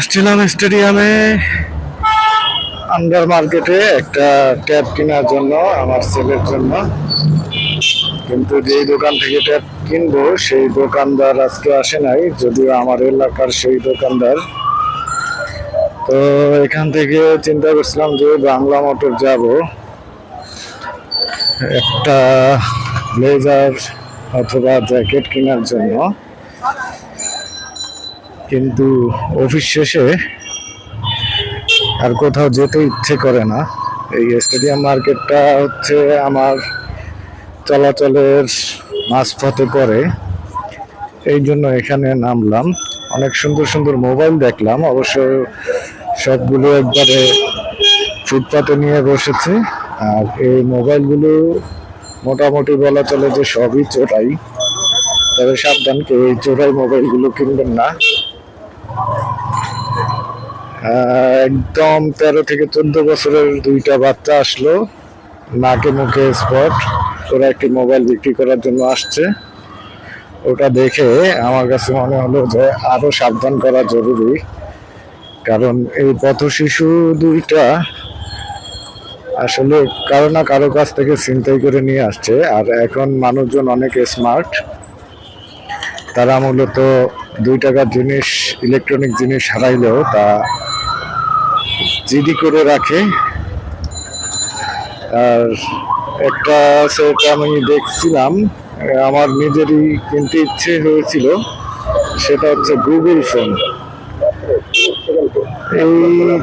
আসছিলাম স্টেডিয়ামে আন্ডার মার্কেটে একটা ট্যাব কেনার জন্য, আমার ছেলের জন্য। কিন্তু যেই দোকান থেকে ট্যাব কিনবো, সেই দোকানদার আজকে আসে নাই, যদিও আমার এলাকার সেই দোকানদার। তো এখান থেকে চিন্তা করছিলাম যে বাংলা মোটর যাব। একটা ব্লেজার অথবা জ্যাকেট কেনার জন্য। কিন্তু অফিস শেষে আর কোথাও যেতে ইচ্ছে করে না। এই স্টেডিয়াম মার্কেটটা হচ্ছে আমার চলাচলের মাঝপথে পড়ে। এই জন্য এখানে নামলাম। অনেক সুন্দর সুন্দর মোবাইল দেখলাম। অবশ্য সবগুলো একবারে ফুটপাতে নিয়ে বসেছে। আর এই মোবাইলগুলো মোটামুটি বলা চলে যে সবই চোরাই। তবে সাবধান, কেউ এই চোরাই মোবাইলগুলো কিনবেন না। একদম তেরো থেকে চোদ্দ বছরের দুইটা বাচ্চা আসলো, নাকে মুখে স্পট ওরা একটি মোবাইল বিক্রি করার জন্য আসছে। ওটা দেখে আমার কাছে মনে হলো যে আরও সাবধান করা জরুরি, কারণ এই পথ শিশু দুইটা আসলে কারও না কারও কাছ থেকে ছিনতাই করে নিয়ে আসছে। আর এখন মানুষজন অনেক স্মার্ট তারা মূলত দুই টাকার জিনিস ইলেকট্রনিক জিনিস হারাইলেও তা জিডি করে রাখে। আর একটা সেট আমি দেখছিলাম, আমার নিজেরই কিনতে ইচ্ছে হয়েছিল, সেটা হচ্ছে গুগল ফোন এই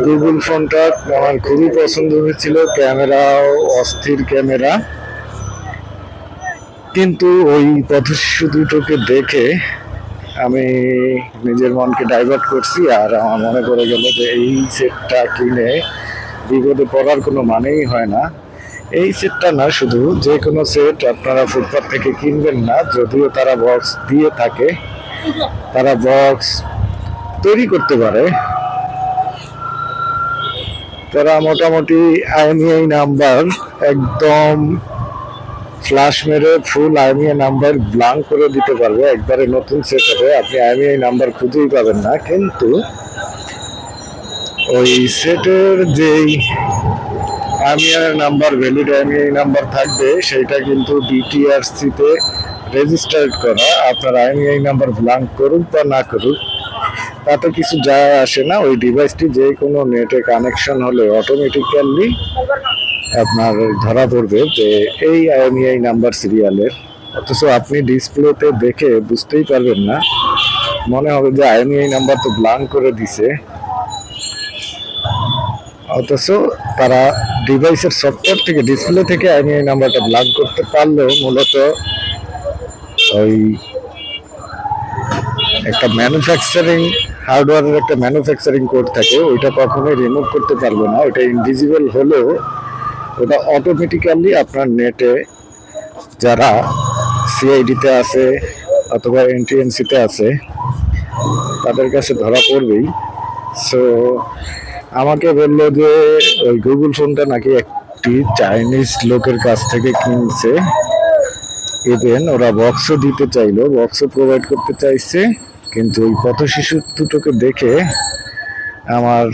গুগল ফোনটা আমার খুবই পছন্দ হয়েছিল ক্যামেরাও অস্থির ক্যামেরা। কিন্তু ওই পথশিশু দুটোকে দেখে আমি নিজের মনকে ডাইভার্ট করছি আর আমার মনে করে গেল যে এই সেটটা কিনে বিপদে পড়ার কোনো মানেই হয় না। এই সেটটা না, শুধু যে কোনো সেট আপনারা ফুটপাথ থেকে কিনবেন না, যদিও তারা বক্স দিয়ে থাকে, তারা বক্স তৈরি করতে পারে। তারা মোটামুটি আইএমইআই নাম্বার একদম ফ্লাশ মেরে ফুল আইএমইআই নাম্বার ব্লাঙ্ক করে দিতে পারবে। একবারে নতুন সেট হবে আপনি আইএমইআই নাম্বার খুঁজেই পাবেন না। কিন্তু ওই সেটের যেই IMEI number valid IMEI number থাকবে সেটা কিন্তু বিটিআরসিতে রেজিস্টার্ড করা। আপনার আইএমইআই নাম্বার ব্লাঙ্ক করুক বা না করুক, তাতে কিছু যায় আসে না। ওই ডিভাইসটি যে কোনো নেটে কানেকশন হলে অটোমেটিক্যালি আপনার ধরা পড়বে যে এই আইএমইআই নাম্বার সিরিয়ালের, অথচ আপনি ডিসপ্লেতে দেখে বুঝতেই পারবেন না। মনে হবে যে আইএমইআই নাম্বার তো ব্লাঙ্ক করে দিছে। অথচ তারা ডিভাইসের সফটওয়্যার থেকে ডিসপ্লে থেকে আইএমইআই নাম্বারটা ব্লাঙ্ক করতে পারলেও মূলত ওই একটা ম্যানুফ্যাকচারিং হার্ডওয়্যারের একটা ম্যানুফ্যাকচারিং কোড থাকে, ওইটা কখনোই রিমুভ করতে পারবে না। ওটা ইনভিজিবল হলেও ওটা অটোমেটিক্যালি আপনার নেটে যারা সিআইডিতে আছে অথবা এনটিএনসিতে আছে, তাদের কাছে ধরা পড়বেই। সো আমাকে বলল যে, ওই গুগল ফোনটা নাকি একটি চাইনিজ লোকের কাছ থেকে কিনছে। ইভেন ওরা বক্সও দিতে চাইলো বক্সও প্রোভাইড করতে চাইছে। কিন্তু ওই পথ শিশু দুটোকে দেখে আমার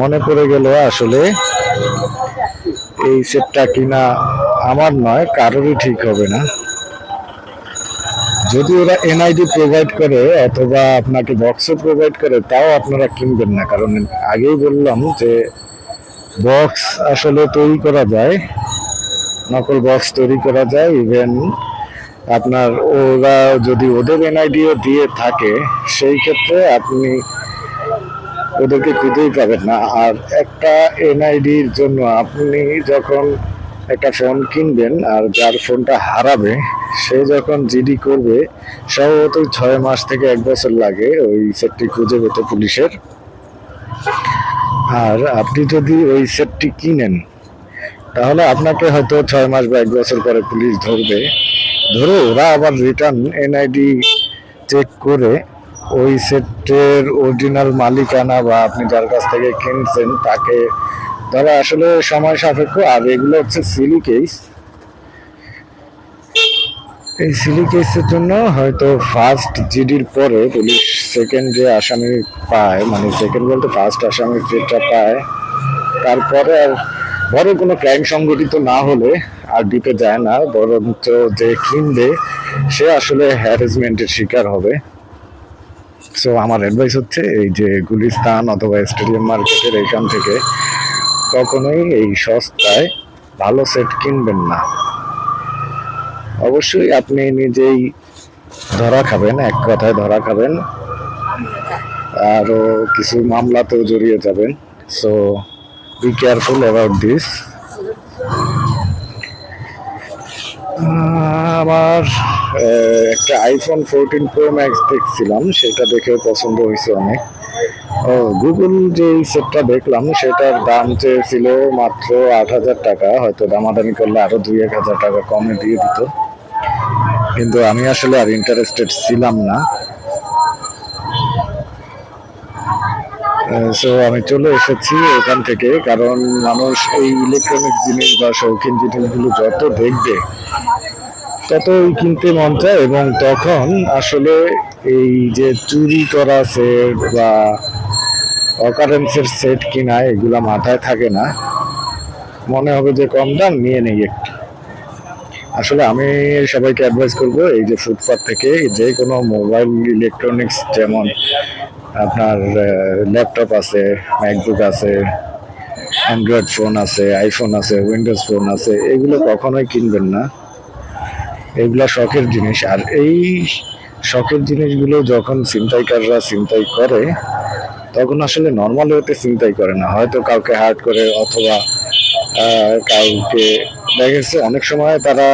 মনে পড়ে গেল আসলে এই সেটটা কিনা আমার নয়, কারোরই ঠিক হবে না। যদি ওরা এনআইডি প্রোভাইড করে অথবা আপনাকে বক্সও প্রোভাইড করে, তাও আপনারা কিনবেন না। কারণ আগেই বললাম যে বক্স আসলে তৈরি করা যায়, নকল বক্স তৈরি করা যায় ইভেন আপনার ওরা যদি ওদের এনআইডিও দিয়ে থাকে, সেই ক্ষেত্রে আপনি ওদেরকে খুঁজেই পাবেন না। আর একটা এনআইডির জন্য আপনি যখন একটা ফোন কিনবেন আর যার ফোনটা হারাবে, সে যখন জিডি করবে সম্ভবত ছয় মাস থেকে এক বছর লাগে ওই সেটটি খুঁজে পেতে পুলিশের। আর আপনি যদি ওই সেটটি কিনেন, তাহলে আপনাকে হয়তো ছয় মাস বা এক বছর পরে পুলিশ ধরবে। ধরে ওরা আবার রিটার্ন এনআইডি চেক করে ওই সেটের অরিজিনাল মালিকানা বা আপনি যার কাছ থেকে কিনছেন তাকে, ধরা আসলে সময় সাপেক্ষ, আর এগুলো হচ্ছে সিলি কেস এই সিলি কেসের জন্য হয়তো ফার্স্ট জিডির পরে পুলিশ সেকেন্ড যে আসামি পায় মানে সেকেন্ড বলতে ফার্স্ট আসামি যেটা পায়, তারপরে আর বড় কোনো ক্রাইম সংগঠিত না হলে আর দিতে যায় না, বরঞ্চ যে কিনবে, সে আসলে হ্যারাসমেন্টের শিকার হবে। সো আমার অ্যাডভাইস হচ্ছে এই যে গুলিস্তান অথবা স্টেডিয়াম মার্কেটের এখান থেকে কখনোই এই সস্তায় ভালো সেট কিনবেন না। অবশ্যই আপনি নিজেই ধরা খাবেন, এক কথায় ধরা খাবেন। আরও কিছু মামলাতেও জড়িয়ে যাবেন। So be careful about this আমার একটা আইফোন ফোরটিন প্রো ম্যাক্স দেখছিলাম, সেটা দেখে পছন্দ হয়েছে অনেক। ও গুগল যে সেটটা দেখলাম, সেটার দাম চেয়েছিল মাত্র আট হাজার টাকা, হয়তো দামাদামি করলে আরও দুই এক হাজার টাকা কমে দিয়ে দিত। কিন্তু আমি আসলে আর ইন্টারেস্টেড ছিলাম না। সো আমি চলে এসেছি ওখান থেকে, কারণ মানুষ এই ইলেকট্রনিক জিনিস বা শৌখিন জিনিসগুলো যত দেখবে ততই কিনতে মন চায় এবং তখন আসলে এই যে চুরি করা সেট বা অকারেন্সের সেট কিনা, এগুলা মাথায় থাকে না। মনে হবে যে কম দাম, নিয়ে নেই একটু। আসলে আমি সবাইকে অ্যাডভাইস করব, এই যে ফুটপাথ থেকে যে কোনো মোবাইল ইলেকট্রনিক্স যেমন আপনার ল্যাপটপ আছে ম্যাকবুক আছে অ্যান্ড্রয়েড ফোন আছে আইফোন আছে উইন্ডোজ ফোন আছে, এগুলো কখনোই কিনবেন না। এগুলা শখের জিনিস। আর এই শখের জিনিসগুলো যখন ছিনতাইকাররা ছিনতাই করে, তখন আসলে নর্মাল ওয়েতে চিন্তাই করে না। হয়তো কাউকে হার্ট করে অথবা কাউকে, দেখা গেছে অনেক সময় তারা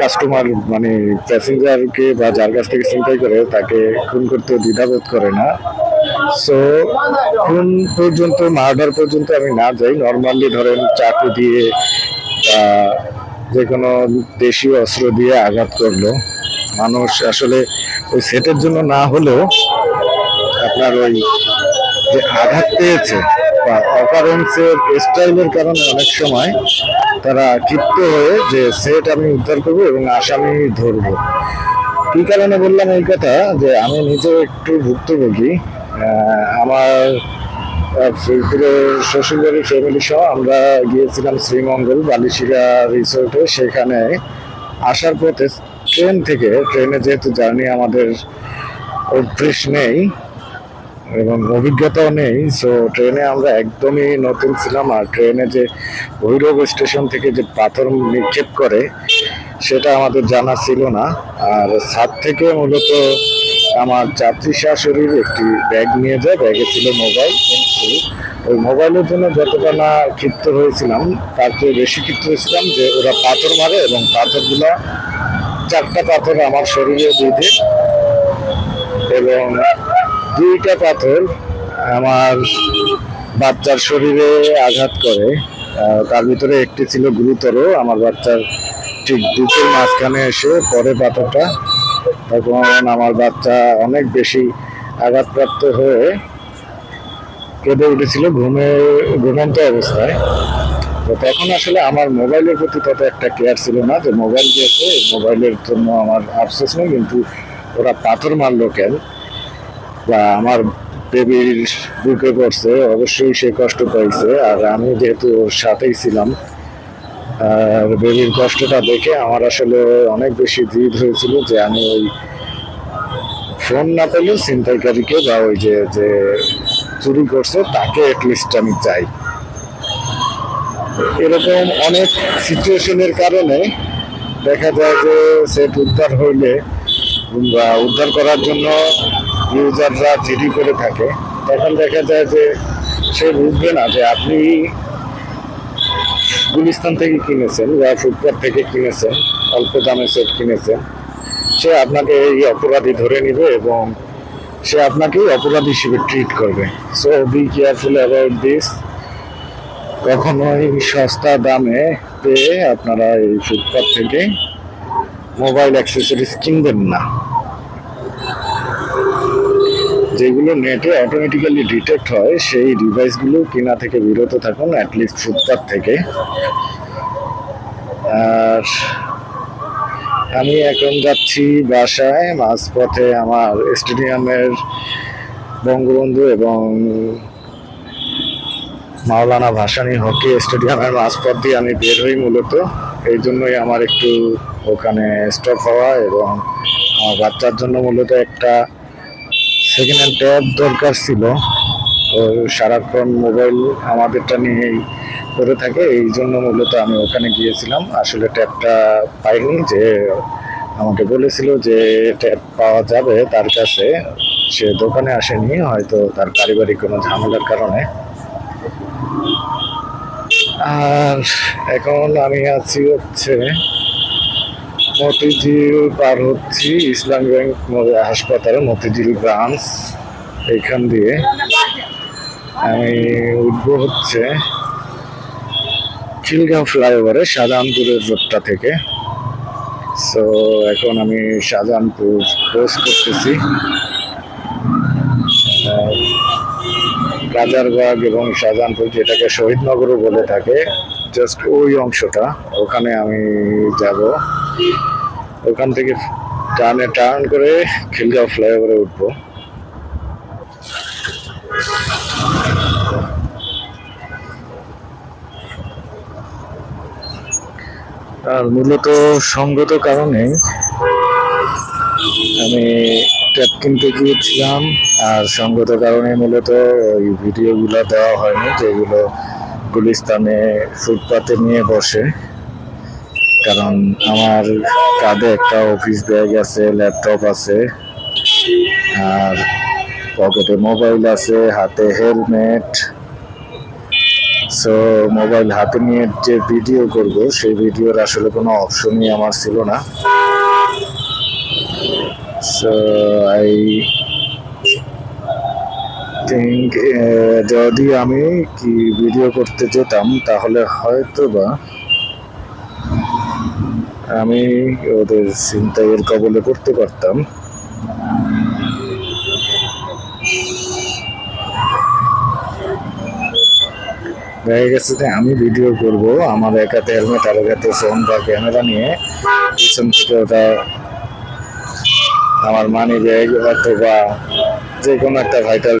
কাস্টমার মানে প্যাসেঞ্জারকে বা যার কাছ থেকে চিন্তাই করে তাকে খুন করতে দ্বিধাবোধ করে না। সো খুন পর্যন্ত মার্ডার পর্যন্ত আমি না যাই। নর্মালি ধরেন চাকু দিয়ে বা যে কোনো দেশীয় অস্ত্র দিয়ে আঘাত করল। মানুষ আসলে ওই সেটের জন্য না হলেও আপনার ওই যে আঘাত পেয়েছে বা অকারেন্সের স্টাইলের কারণে অনেক সময় তারা ক্ষিপ্ত হয়ে যে সেট আমি উদ্ধার করব এবং আসামি ধরবো। কী কারণে বললাম এই কথা? যে আমি নিজেও একটু ভুক্তভোগী। আমার আহ, পুরো শ্বশুরবাড়ির ফ্যামিলি সহ আমরা গিয়েছিলাম শ্রীমঙ্গল বালিশিরা রিসোর্টে সেখানে আসার পথে ট্রেন থেকে ট্রেনে যেহেতু জার্নি আমাদের অভ্যেস নেই এবং অভিজ্ঞতাও নেই সো ট্রেনে আমরা একদমই নতুন ছিলাম। আর ট্রেনে যে ভৈরব স্টেশন থেকে যে পাথর নিক্ষেপ করে সেটা আমাদের জানা ছিল না। আর ছাদ থেকে মূলত আমার যাত্রী শাশুড়ির একটি ব্যাগ নিয়ে যায় ব্যাগে ছিল মোবাইল কিন্তু ওই মোবাইলের জন্য যতটা না ক্ষিপ্ত হয়েছিলাম, তার চেয়ে বেশি ক্ষিপ্ত হয়েছিলাম যে ওরা পাথর মারে এবং পাথরগুলো চারটা পাথর আমার শরীরে বেঁধে এবং দুইটা পাথর আমার বাচ্চার শরীরে আঘাত করে। তার ভিতরে একটি ছিল গুরুতর, আমার বাচ্চার ঠিক বুকের মাঝখানে এসে পরে পাথরটা, তখন আমার বাচ্চা অনেক বেশি আঘাতপ্রাপ্ত হয়ে কেঁদে উঠেছিল, ঘুমে, ঘুমন্ত অবস্থায়। তখন আসলে আমার মোবাইলের প্রতি তত একটা কেয়ার ছিল না, যে মোবাইল দিয়েছে মোবাইলের জন্য আমার আফসোস নেই, কিন্তু ওরা পাথর মারলো কেন? বা আমার বেবির বুকে পড়ছে, অবশ্যই সে কষ্ট পাইছে, আর আমি যেহেতু ওর সাথেই ছিলাম, আর বেবির কষ্টটা দেখে আমার আসলে অনেক বেশি জিদ হয়েছিল যে আমি ওই ফোন না পেলেও ছিনতাইকারীকে বা ওই যে যে চুরি করছে, তাকে অ্যাটলিস্ট আমি চাই। এরকম অনেক সিচুয়েশনের কারণে দেখা যায় যে সেট উদ্ধার হইলে বা উদ্ধার করার জন্য ইউজাররা জিডি করে থাকে। তখন দেখা যায় যে সে বুঝবে না যে আপনি গুলিস্তান থেকে কিনেছেন, বা ফুটপাথ থেকে কিনেছেন, অল্প দামে সেট কিনেছেন। সে আপনাকে এই অপরাধী ধরে নিবে এবং সে আপনাকেই অপরাধী হিসেবে ট্রিট করবে। So be careful about this কখনোই সস্তা দামে পেয়ে আপনারা এই ফুটপাথ থেকে মোবাইল অ্যাক্সেসরিজ কিনবেন না। যেগুলো নেটে অটোমেটিক্যালি ডিটেক্ট হয়, সেই ডিভাইসগুলো কেনা থেকে বিরত থাকুন অ্যাটলিস্ট ফুটপাথ থেকে। আর আমি এখন যাচ্ছি বাসায়, মাঝপথে আমার স্টেডিয়ামের বঙ্গবন্ধু এবং মাওলানা ভাসানি হকি স্টেডিয়ামের মাঝপথ দিয়ে আমি বের হই মূলত। এই জন্যই আমার একটু ওখানে স্টপ হওয়া এবং আমার বাচ্চার জন্য মূলত একটা সেকেন্ড হ্যান্ড ট্যাব দরকার ছিল। সারাক্ষণ মোবাইল আমাদেরটা নিয়েই করে থাকে, এই জন্য মূলত আমি ওখানে গিয়েছিলাম। আসলে ট্যাবটা পাইনি যে আমাকে বলেছিল যে ট্যাব পাওয়া যাবে তার কাছে। সে দোকানে আসেনি, হয়তো তার পারিবারিক কোনো ঝামেলার কারণে। আর এখন আমি আছি হচ্ছে মতিঝিল পার হচ্ছি, ইসলাম ব্যাংক হাসপাতালে, মতিঝিল ব্রাঞ্চ, এইখান দিয়ে। আমি উঠবো হচ্ছে খিলগাঁও ফ্লাইওভারে শাহজাহানপুরের রোডটা থেকে। সো এখন আমি শাহজাহানপুর ক্রস করতেছি। রাজারবাগ এবং শাহজাহানপুর যেটাকে শহীদনগরও বলে থাকে জাস্ট ওই অংশটা। ওখানে আমি যাব। ওখান থেকে টার্নে টার্ন করে খিলগাঁও ফ্লাইওভারে উঠবো। আর মূলত সঙ্গত কারণে আমি ট্যাব কিনতে গিয়েছিলাম, আর সঙ্গত কারণে মূলত ওই ভিডিওগুলো দেওয়া হয়নি, যেগুলো গুলিস্তানে ফুটপাতে নিয়ে বসে। কারণ আমার কাঁধে একটা অফিস ব্যাগ আছে, ল্যাপটপ আছে, আর পকেটে মোবাইল আছে, হাতে হেলমেট সো মোবাইল হাতে নিয়ে যে ভিডিও করব, সেই ভিডিওর আসলে কোনো অপশনই আমার ছিল না। সো আই থিঙ্ক যদি আমি কি ভিডিও করতে যেতাম, তাহলে হয়তো বা আমি ওদের চিন্তাইয়ের কবলে করতে পারতাম। দেখা গেছে যে আমি ভিডিও করব, আমার একাতে হেলমেট আর এক হাতে ফোন বা ক্যামেরা নিয়ে পিছন থেকে ওটা আমার মানি ব্যাগ অথবা যে কোনো একটা ভাইটাল